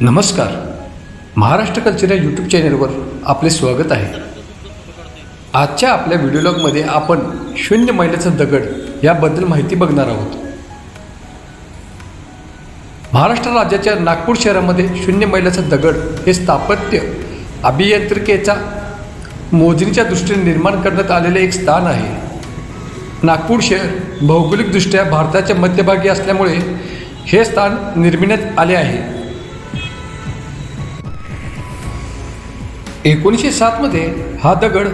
नमस्कार. महाराष्ट्र कल्चर या यूट्यूब चॅनलवर आपले स्वागत आहे. आजच्या आपल्या व्हिडिओलॉगमध्ये आपण शून्य मैलाचा दगड याबद्दल माहिती बघणार आहोत. महाराष्ट्र राज्याच्या नागपूर शहरामध्ये शून्य मैलाचा दगड हे स्थापत्य अभियांत्रिकेचा मोजणीच्या दृष्टीने निर्माण करण्यात आलेले एक स्थान आहे. नागपूर शहर भौगोलिकदृष्ट्या भारताच्या मध्यभागी असल्यामुळे हे स्थान निर्मिण्यात आले आहे. एकोणीसशे सातमध्ये हा दगड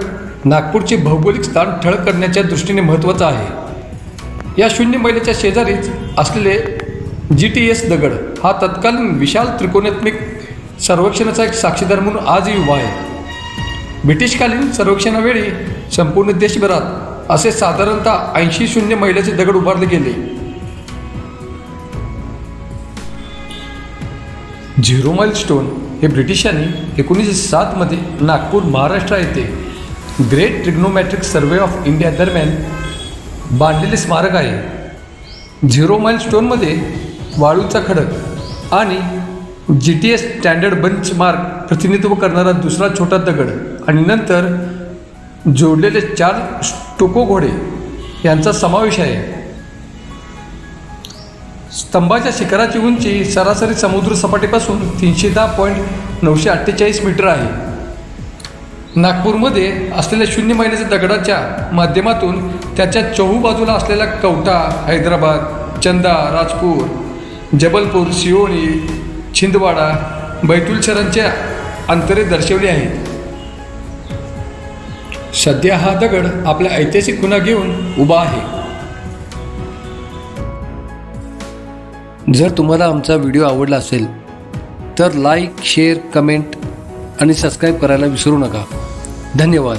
नागपूरचे भौगोलिक स्थान ठळक करण्याच्या दृष्टीने महत्त्वाचा आहे. या शून्य मैलाच्या शेजारीच असलेले जी टी एस दगड हा तत्कालीन विशाल त्रिकोणात्मक सर्वेक्षणाचा एक साक्षीदार म्हणून आजही उभा आहे. ब्रिटिशकालीन सर्वेक्षणावेळी संपूर्ण देशभरात असे साधारणतः ऐंशी शून्य मैलाचे दगड उभारले गेले. झिरो माईल स्टोन हे ब्रिटिशांनी एकोणीसशे सातमध्ये नागपूर महाराष्ट्र येथे great trigonometric survey of India दरम्यान बांधलेले स्मारक आहे. झिरो माईल स्टोनमध्ये वाळूचा खडक आणि G T S standard benchmark प्रतिनिधित्व करणारा दुसरा छोटा दगड आणि नंतर जोडलेले चार स्टोको घोडे यांचा समावेश आहे. स्तंभाच्या शिखराची उंची सरासरी समुद्र सपाटीपासून तीनशे दहा पॉईंट नऊशे अठ्ठेचाळीस मीटर आहे. नागपूरमध्ये असलेल्या शून्य महिन्याच्या दगडाच्या माध्यमातून त्याच्या चहू बाजूला असलेला कवठा हैदराबाद चंदा राजपूर जबलपूर सिओनी छिंदवाडा बैतूल शहरांच्या अंतरे दर्शवली आहेत. सध्या हा दगड आपल्या ऐतिहासिक खुणा घेऊन उभा आहे. जर तुम्हाला आमचा व्हिडिओ आवडला असेल तर लाईक शेअर कमेंट आणि सबस्क्राईब करायला विसरू नका. धन्यवाद.